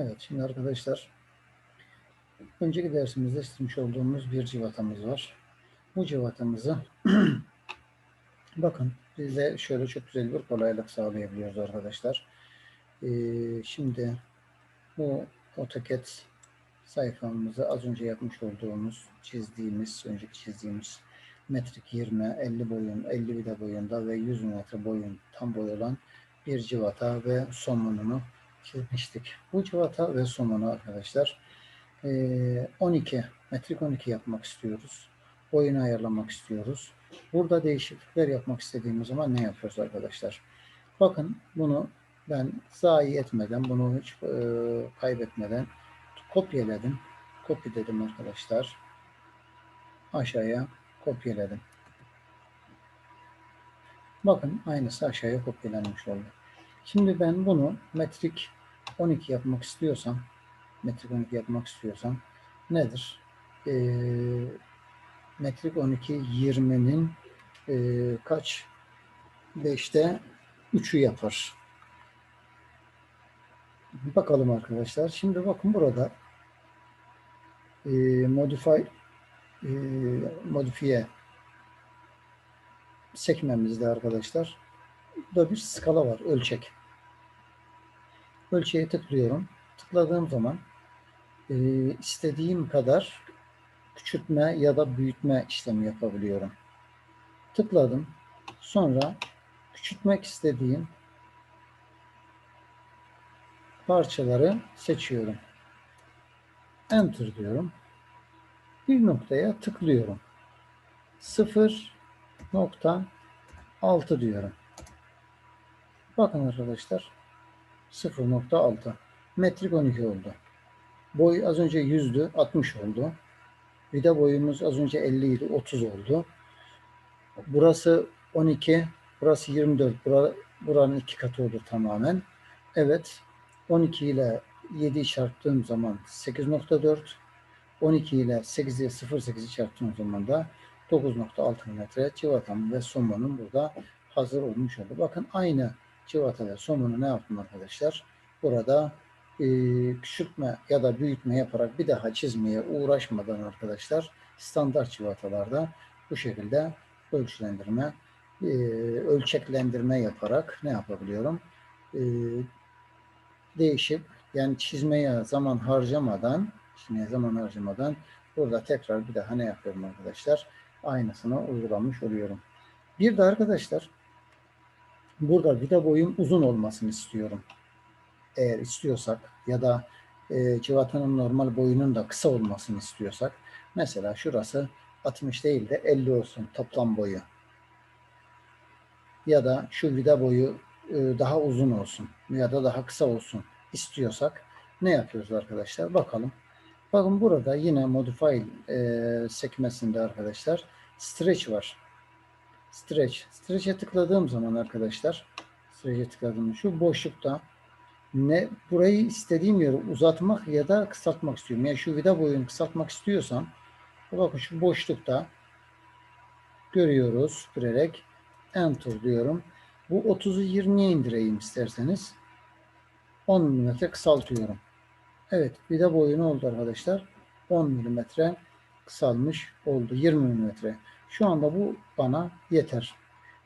Evet şimdi arkadaşlar önceki dersimizde istemiş olduğumuz bir civatamız var. Bu civatamızı bakın bize şöyle çok güzel bir kolaylık sağlayabiliyoruz arkadaşlar. Ee, şimdi bu AutoCAD sayfamızı az önce yapmış olduğumuz çizdiğimiz, önceki çizdiğimiz metrik 20, 50 boyun, 50 vida boyunda ve 100 metre boyun tam boy olan bir civata ve somununu çizmiştik. Bu civata ve somunu arkadaşlar eee, 12, metrik 12 yapmak istiyoruz. Boyunu ayarlamak istiyoruz. Burada değişiklikler yapmak istediğimiz zaman ne yapıyoruz arkadaşlar? Bakın bunu ben zayi etmeden, bunu hiç eee, kaybetmeden kopyaladım. Copy dedim arkadaşlar. Aşağıya kopyaladım. Bakın aynısı aşağıya kopyalanmış oldu. Şimdi ben bunu metrik 12 yapmak istiyorsam, metrik 12 yapmak istiyorsam nedir? Ee, metrik 12 20'nin e, kaç? 5'te 3'ü yapar. Bakalım arkadaşlar. Şimdi bakın burada e, modify e, modifiye sekmemizde arkadaşlar burada bir skala var. Ölçek. Ölçeğe tıklıyorum. Tıkladığım zaman e, istediğim kadar küçültme ya da büyütme işlemi yapabiliyorum. Tıkladım. Sonra küçültmek istediğim parçaları seçiyorum. Enter diyorum. Bir noktaya tıklıyorum. 0.6 diyorum. Bakın arkadaşlar 0.6 metrik 12 oldu. Boy az önce 100'dü 60 oldu. Vida boyumuz az önce 50 idi 30 oldu. Burası 12, burası 24. Bura, buranın iki katı olur tamamen. Evet 12 ile 7'yi çarptığım zaman 8.4 12 ile 8'i 0.8'i çarptığım zaman da 9.6 metre civatam ve somonum burada hazır olmuş oldu. Bakın aynı civata ve somonu ne yaptım arkadaşlar? Burada e, küçültme ya da büyütme yaparak bir daha çizmeye uğraşmadan arkadaşlar standart civatalarda bu şekilde ölçülendirme, e, ölçeklendirme yaparak ne yapabiliyorum? E, değişip yani çizmeye zaman harcamadan çizmeye zaman harcamadan burada tekrar bir daha ne yapıyorum arkadaşlar? Aynısını uygulamış oluyorum. Bir de arkadaşlar burada vida boyum uzun olmasını istiyorum. Eğer istiyorsak ya da e, civatanın normal boyunun da kısa olmasını istiyorsak mesela şurası 60 değil de 50 olsun toplam boyu. Ya da şu vida boyu e, daha uzun olsun ya da daha kısa olsun istiyorsak ne yapıyoruz arkadaşlar? Bakalım. Bakın burada yine modify e, sekmesinde arkadaşlar stretch var. Stretch. Stretch'e tıkladığım zaman arkadaşlar stretch'e tıkladığım şu boşlukta ne burayı istediğim yere uzatmak ya da kısaltmak istiyorum. Yani şu vida boyunu kısaltmak istiyorsam bakın şu boşlukta görüyoruz süpürerek enter diyorum. Bu 30'u 20'ye indireyim isterseniz. 10 mm kısaltıyorum. Evet vida boyu ne oldu arkadaşlar? 10 mm kısalmış oldu. 20 mm. Şu anda bu bana yeter.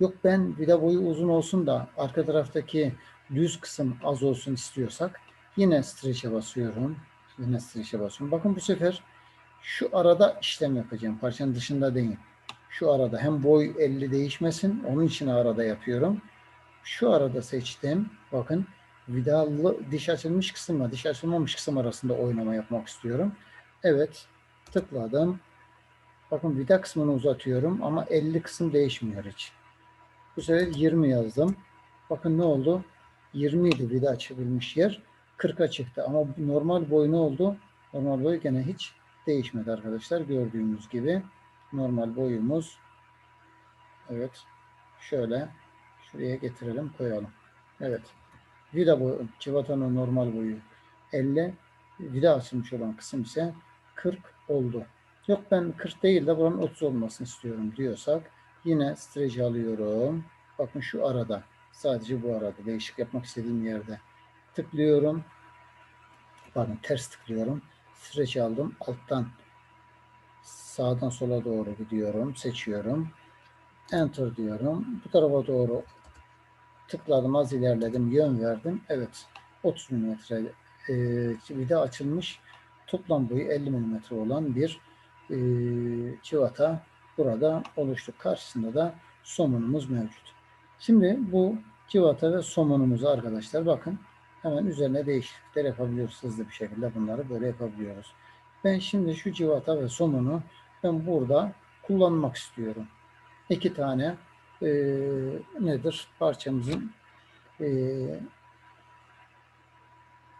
Yok ben vida boyu uzun olsun da arka taraftaki düz kısım az olsun istiyorsak yine stretch'e basıyorum. Yine stretch'e basıyorum. Bakın bu sefer şu arada işlem yapacağım. Parçanın dışında değil. Şu arada hem boy 50 değişmesin. Onun için arada yapıyorum. Şu arada seçtim. Bakın vidalı diş açılmış kısımla diş açılmamış kısım arasında oynama yapmak istiyorum. Evet tıkladım. Bakın vida kısmını uzatıyorum ama 50 kısım değişmiyor hiç. Bu sefer 20 yazdım. Bakın ne oldu? 20 idi vida açabilmiş yer. 40'a çıktı ama normal boy ne oldu? Normal boy gene hiç değişmedi arkadaşlar. Gördüğünüz gibi normal boyumuz evet şöyle şuraya getirelim koyalım. Evet. Vida boyu, civatanın normal boyu 50. Vida açılmış olan kısım ise 40 oldu. Yok ben 40 değil de buranın 30 olmasını istiyorum diyorsak yine stretch alıyorum. Bakın şu arada. Sadece bu arada. Değişik yapmak istediğim yerde. Tıklıyorum. pardon ters tıklıyorum. Stretch aldım. Alttan sağdan sola doğru gidiyorum. Seçiyorum. Enter diyorum. Bu tarafa doğru tıkladım. Az ilerledim. Yön verdim. Evet. 30 mm e, vida açılmış. Toplam boyu 50 mm olan bir e, civata burada oluştu. Karşısında da somunumuz mevcut. Şimdi bu civata ve somunumuzu arkadaşlar bakın hemen üzerine değişiklikler yapabiliyoruz hızlı bir şekilde bunları böyle yapabiliyoruz. Ben şimdi şu civata ve somunu ben burada kullanmak istiyorum. İki tane e, nedir parçamızın e,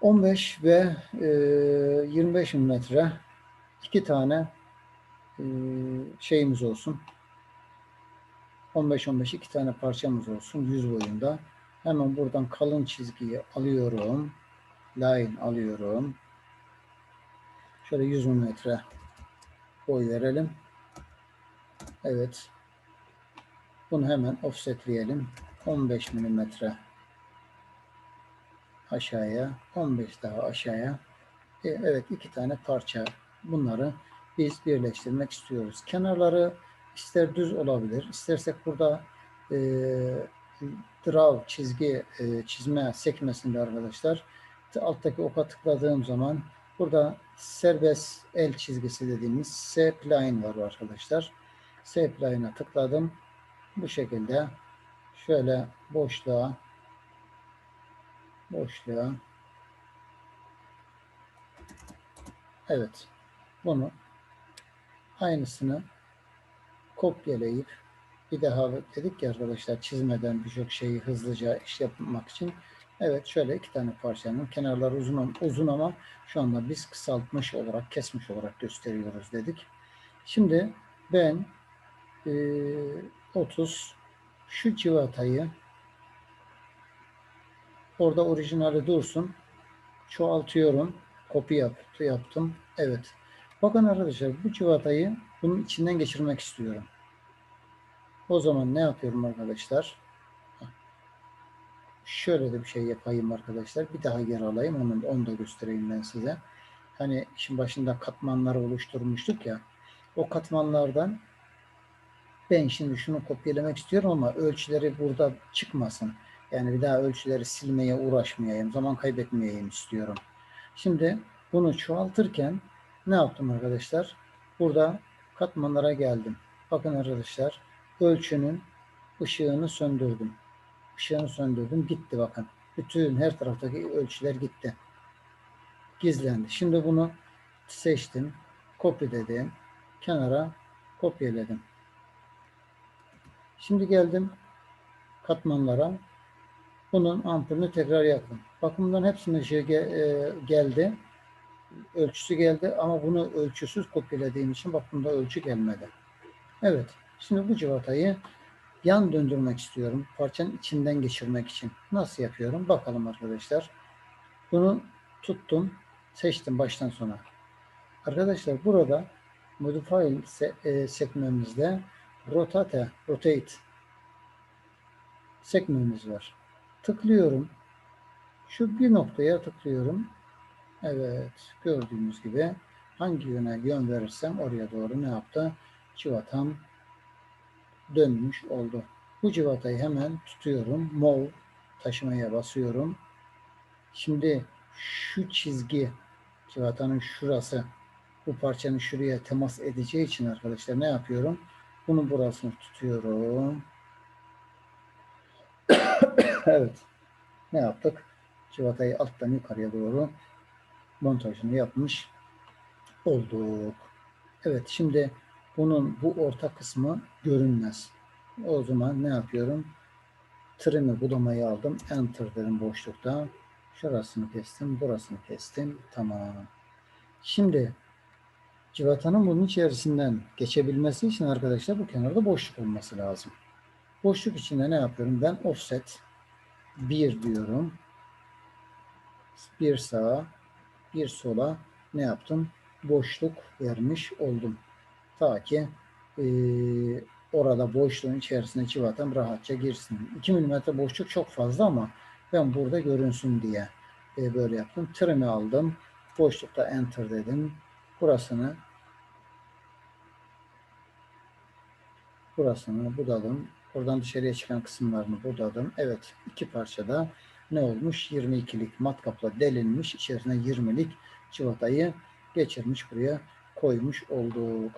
15 ve e, 25 metre iki tane şeyimiz olsun. 15-15 iki tane parçamız olsun yüz boyunda. Hemen buradan kalın çizgiyi alıyorum. Line alıyorum. Şöyle 100 metre boy verelim. Evet. Bunu hemen offsetleyelim. 15 milimetre aşağıya, 15 daha aşağıya. E, evet iki tane parça. Bunları biz birleştirmek istiyoruz. Kenarları ister düz olabilir, istersek burada e, draw çizgi e, çizme sekmesinde arkadaşlar alttaki oka tıkladığım zaman burada serbest el çizgisi dediğimiz S plane var arkadaşlar. S plane'a tıkladım. Bu şekilde şöyle boşluğa boşluğa evet bunu aynısını kopyalayıp bir daha dedik ya arkadaşlar çizmeden birçok şeyi hızlıca iş yapmak için evet şöyle iki tane parçanın kenarları uzun uzun ama şu anda biz kısaltmış olarak kesmiş olarak gösteriyoruz dedik. Şimdi ben e, 30 şu civatayı orada orijinali dursun çoğaltıyorum kopya yaptı, yaptım evet bakın arkadaşlar bu civatayı bunun içinden geçirmek istiyorum. O zaman ne yapıyorum arkadaşlar? Şöyle de bir şey yapayım arkadaşlar. Bir daha geri alayım. Onu, onu da göstereyim ben size. Hani işin başında katmanları oluşturmuştuk ya. O katmanlardan ben şimdi şunu kopyalamak istiyorum ama ölçüleri burada çıkmasın. Yani bir daha ölçüleri silmeye uğraşmayayım, zaman kaybetmeyeyim istiyorum. Şimdi bunu çoğaltırken ne yaptım arkadaşlar? Burada katmanlara geldim. Bakın arkadaşlar ölçünün ışığını söndürdüm. Işığını söndürdüm. Gitti bakın. Bütün her taraftaki ölçüler gitti. Gizlendi. Şimdi bunu seçtim. Copy dedim. Kenara kopyaladım. Şimdi geldim katmanlara. Bunun ampulünü tekrar yaptım. Bakın bunların hepsinin şey geldi. Ölçüsü geldi ama bunu ölçüsüz kopyaladığım için bak bunda ölçü gelmedi. Evet. Şimdi bu civatayı yan döndürmek istiyorum. Parçanın içinden geçirmek için. Nasıl yapıyorum? Bakalım arkadaşlar. Bunu tuttum. Seçtim baştan sona. Arkadaşlar burada Modify sekmemizde rotate, rotate sekmemiz var. Tıklıyorum. Şu bir noktaya tıklıyorum. Evet, gördüğünüz gibi hangi yöne yön verirsem oraya doğru ne yaptı? Civatam dönmüş oldu. Bu civatayı hemen tutuyorum. Move taşımaya basıyorum. Şimdi şu çizgi civatanın şurası bu parçanın şuraya temas edeceği için arkadaşlar ne yapıyorum? Bunun burasını tutuyorum. evet. Ne yaptık? Civatayı alttan yukarıya doğru montajını yapmış olduk. Evet şimdi bunun bu orta kısmı görünmez. O zaman ne yapıyorum? Trim'i budamayı aldım. Enter dedim boşlukta. Şurasını kestim. Burasını kestim. Tamam. Şimdi civatanın bunun içerisinden geçebilmesi için arkadaşlar bu kenarda boşluk olması lazım. Boşluk içinde ne yapıyorum? Ben offset 1 diyorum. Bir sağa, bir sola ne yaptım? Boşluk vermiş oldum. Ta ki e, orada boşluğun içerisine civatam rahatça girsin. 2 mm boşluk çok fazla ama ben burada görünsün diye e, böyle yaptım. Trim'i aldım. boşlukta enter dedim. Burasını burasını budadım. Oradan dışarıya çıkan kısımlarını budadım. Evet iki parçada ne olmuş? 22'lik matkapla delinmiş. İçerisine 20'lik çıvatayı geçirmiş buraya koymuş olduk.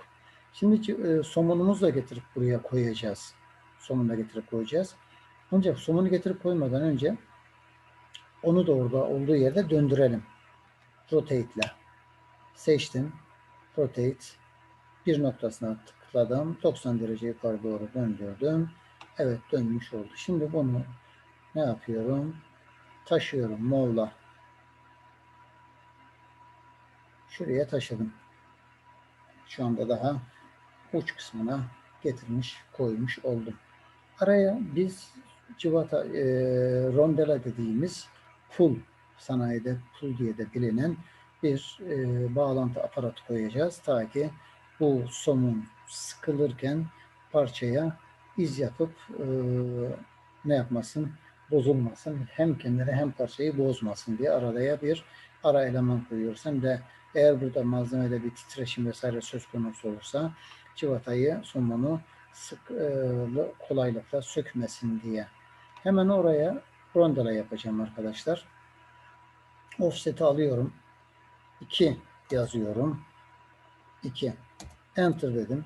Şimdi e, somonumuzu da getirip buraya koyacağız. Somunu da getirip koyacağız. Ancak somunu getirip koymadan önce onu da orada olduğu yerde döndürelim. Rotate ile. Seçtim. Rotate. Bir noktasına tıkladım. 90 derece yukarı doğru döndürdüm. Evet dönmüş oldu. Şimdi bunu ne yapıyorum? Taşıyorum Move'la. Şuraya taşıdım. Şu anda daha uç kısmına getirmiş, koymuş oldum. Araya biz civata e, rondela dediğimiz pul sanayide pul diye de bilinen bir e, bağlantı aparatı koyacağız. Ta ki bu somun sıkılırken parçaya iz yapıp e, ne yapmasın bozulmasın. Hem kendine hem parçayı bozmasın diye araya bir ara eleman koyuyoruz. Hem de eğer burada malzemede bir titreşim vesaire söz konusu olursa civatayı somunu sık e, kolaylıkla sökmesin diye. Hemen oraya rondela yapacağım arkadaşlar. Offset'i alıyorum. 2 yazıyorum. 2. Enter dedim.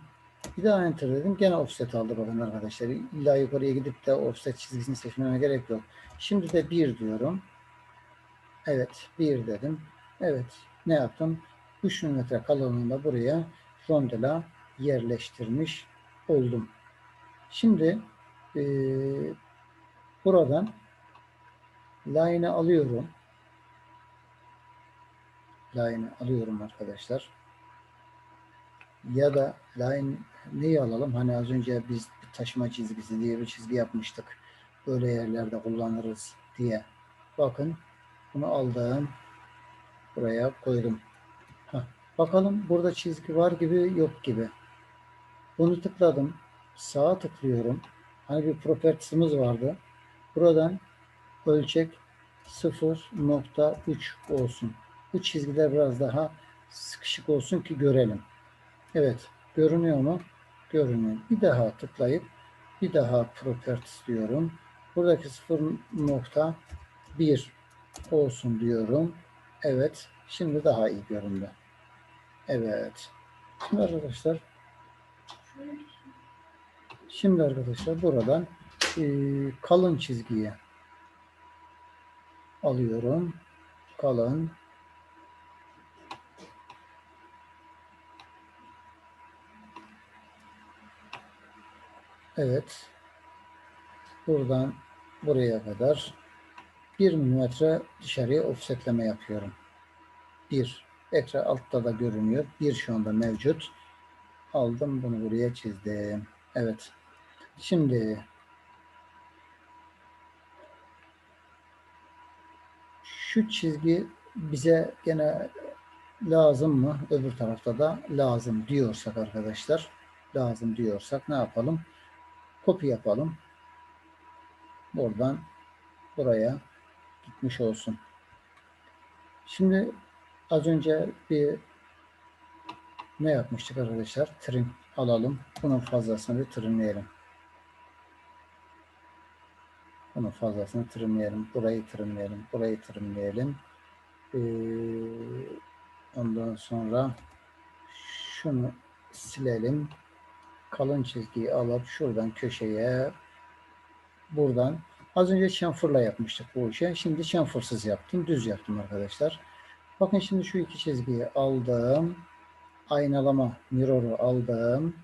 Bir daha enter dedim. Gene offset aldı bakın arkadaşlar. İlla yukarıya gidip de offset çizgisini seçmeme gerek yok. Şimdi de 1 diyorum. Evet 1 dedim. Evet ne yaptım? 3 mm kalınlığında buraya rondela yerleştirmiş oldum. Şimdi e, buradan line'ı alıyorum. Line'ı alıyorum arkadaşlar. Ya da line neyi alalım? Hani az önce biz taşıma çizgisi diye bir çizgi yapmıştık. Böyle yerlerde kullanırız diye. Bakın bunu aldım. Buraya koydum. Heh. Bakalım burada çizgi var gibi yok gibi. Bunu tıkladım. Sağa tıklıyorum. Hani bir properties'imiz vardı. Buradan ölçek 0.3 olsun. Bu çizgiler biraz daha sıkışık olsun ki görelim. Evet. Görünüyor mu? Görünüyor. Bir daha tıklayıp bir daha properties diyorum. Buradaki 0.1 olsun diyorum. Evet. Şimdi daha iyi göründü. Evet. Şimdi arkadaşlar Şimdi arkadaşlar buradan e, kalın çizgiyi alıyorum. Kalın Evet. Buradan buraya kadar 1 milimetre dışarıya offsetleme yapıyorum. 1. Ekran altta da görünüyor. 1 şu anda mevcut. Aldım bunu buraya çizdim. Evet. Şimdi şu çizgi bize gene lazım mı? Öbür tarafta da lazım diyorsak arkadaşlar lazım diyorsak ne yapalım? Kopya yapalım. Buradan buraya gitmiş olsun. Şimdi az önce bir ne yapmıştık arkadaşlar? Trim alalım. Bunun fazlasını bir trimleyelim. Bunun fazlasını trimleyelim. Burayı trimleyelim. Burayı trimleyelim. Ee, ondan sonra şunu silelim. Kalın çizgiyi alıp şuradan köşeye buradan az önce chamfer'la yapmıştık bu işi. Şimdi chamfer'sız yaptım. Düz yaptım arkadaşlar. Bakın şimdi şu iki çizgiyi aldım. Aynalama mirror'u aldım.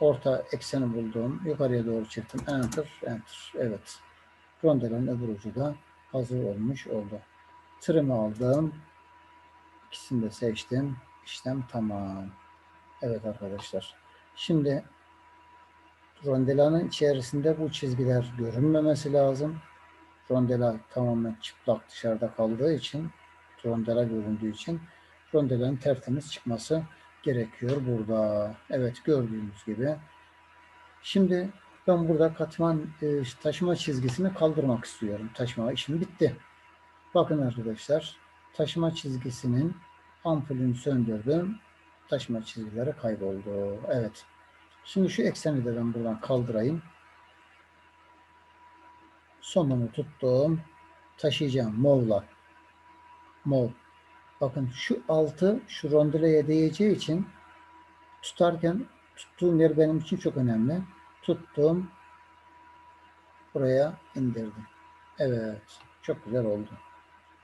Orta ekseni buldum. Yukarıya doğru çektim. Enter, enter. Evet. Rondelin öbür ucu da hazır olmuş oldu. Trim'i aldım. İkisini de seçtim. İşlem tamam. Evet arkadaşlar. Şimdi rondelanın içerisinde bu çizgiler görünmemesi lazım. Rondela tamamen çıplak dışarıda kaldığı için rondela göründüğü için rondelanın tertemiz çıkması gerekiyor burada. Evet gördüğünüz gibi. Şimdi ben burada katman e, taşıma çizgisini kaldırmak istiyorum. Taşıma işim bitti. Bakın arkadaşlar taşıma çizgisinin ampulünü söndürdüm. Taşıma çizgileri kayboldu. Evet. Şimdi şu ekseni de ben buradan kaldırayım. Sonunu tuttum. Taşıyacağım. Mov'la. Mov. Bakın şu altı şu rondeleye değeceği için tutarken tuttuğum yer benim için çok önemli. Tuttum. Buraya indirdim. Evet. Çok güzel oldu.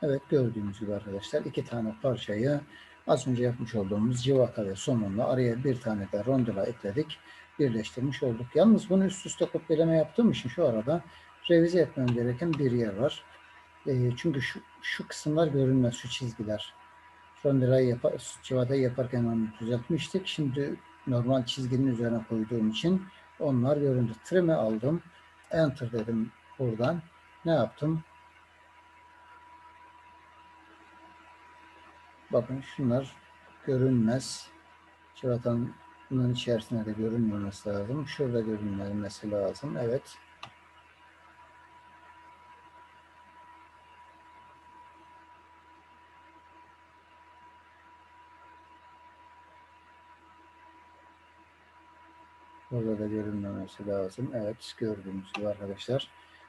Evet gördüğünüz gibi arkadaşlar iki tane parçayı az önce yapmış olduğumuz civata ve somunla araya bir tane de rondola ekledik. Birleştirmiş olduk. Yalnız bunu üst üste kopyalama yaptığım için şu arada revize etmem gereken bir yer var. E, çünkü şu, şu kısımlar görünmez şu çizgiler. Rondolayı yapar, civatayı yaparken onu düzeltmiştik. Şimdi normal çizginin üzerine koyduğum için onlar göründü. Trim'e aldım. Enter dedim buradan. Ne yaptım? Bakın şunlar görünmez. Çıvatanın içerisinde de görünmemesi lazım. Şurada görünmemesi lazım. Evet. Burada da görünmemesi lazım. Evet gördüğünüz gibi arkadaşlar.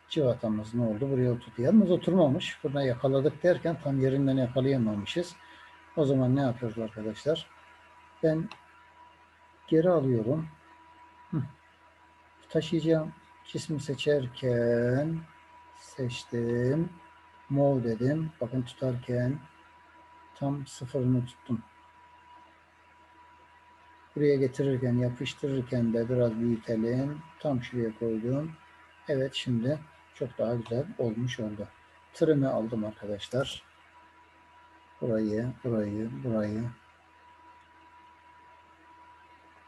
Civatamız ne oldu? Buraya oturdu. Yalnız oturmamış. Burada yakaladık derken tam yerinden yakalayamamışız. O zaman ne yapıyoruz arkadaşlar? Ben geri alıyorum. Hı. Taşıyacağım cismi seçerken seçtim. Move dedim. Bakın tutarken tam sıfırını tuttum. Buraya getirirken, yapıştırırken de biraz büyütelim. Tam şuraya koydum. Evet şimdi çok daha güzel olmuş oldu. Trim'i aldım arkadaşlar. Burayı, burayı, burayı.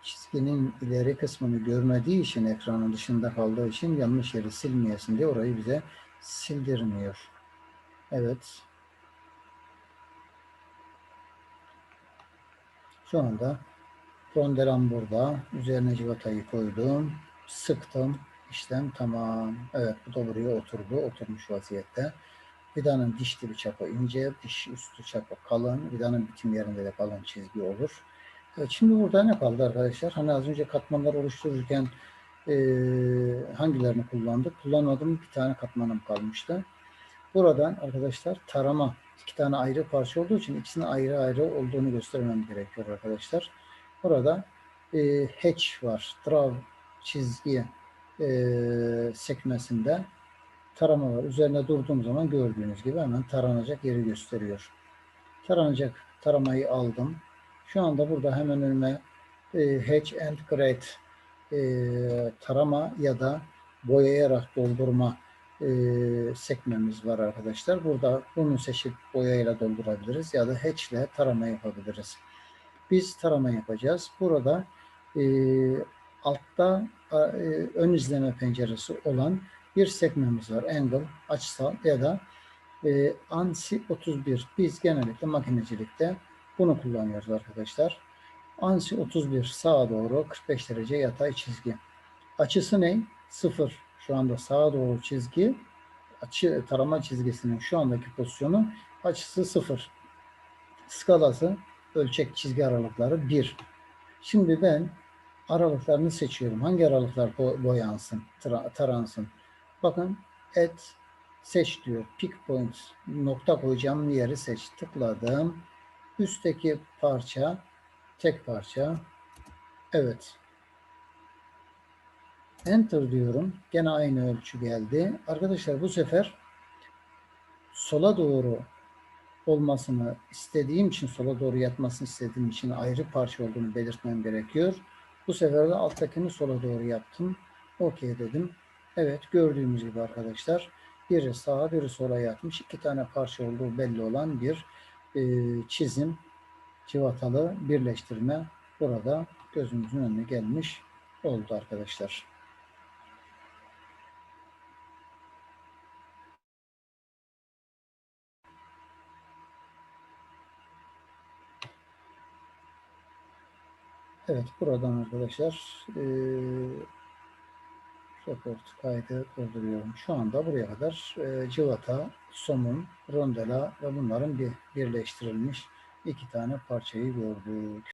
Çizginin ileri kısmını görmediği için ekranın dışında kaldığı için yanlış yeri silmeyesin diye orayı bize sildirmiyor. Evet. Şu anda ronderam burada. Üzerine civatayı koydum. Sıktım. İşlem tamam. Evet bu da buraya oturdu. Oturmuş vaziyette. Vidanın diş dibi çapı ince, diş üstü çapı kalın. Vidanın bitim yerinde de kalın çizgi olur. Şimdi burada ne kaldı arkadaşlar? Hani az önce katmanlar oluştururken e, hangilerini kullandık? Kullanmadığım bir tane katmanım kalmıştı. Buradan arkadaşlar tarama iki tane ayrı parça olduğu için ikisinin ayrı ayrı olduğunu göstermem gerekiyor arkadaşlar. Burada e, hatch var. Draw çizgi e, sekmesinde tarama var. Üzerine durduğum zaman gördüğünüz gibi hemen taranacak yeri gösteriyor. Taranacak taramayı aldım. Şu anda burada hemen önüme e, Hatch and Grade e, tarama ya da boyayarak doldurma e, sekmemiz var arkadaşlar. Burada bunu seçip boyayla doldurabiliriz ya da hatch ile tarama yapabiliriz. Biz tarama yapacağız. Burada e, altta e, ön izleme penceresi olan bir sekmemiz var. Angle, açısal ya da e, ANSI 31. Biz genellikle makinecilikte bunu kullanıyoruz arkadaşlar. ANSI 31 sağa doğru 45 derece yatay çizgi. Açısı ne? 0. Şu anda sağa doğru çizgi. Açı tarama çizgisinin şu andaki pozisyonu açısı 0. Skalası ölçek çizgi aralıkları 1. Şimdi ben aralıklarını seçiyorum. Hangi aralıklar boyansın, taransın? Bakın et seç diyor. Pick point nokta koyacağım yeri seç. Tıkladım. Üstteki parça tek parça. Evet. Enter diyorum. Gene aynı ölçü geldi. Arkadaşlar bu sefer sola doğru olmasını istediğim için, sola doğru yatmasını istediğim için ayrı parça olduğunu belirtmem gerekiyor. Bu sefer de alttakini sola doğru yaptım. OK dedim. Evet gördüğümüz gibi arkadaşlar biri sağa biri sola yatmış. iki tane parça olduğu belli olan bir e, çizim civatalı birleştirme burada gözümüzün önüne gelmiş oldu arkadaşlar. Evet buradan arkadaşlar e, Report kaydı durduruyorum. Şu anda buraya kadar e, cıvata, somun, rondela ve bunların bir birleştirilmiş iki tane parçayı gördük.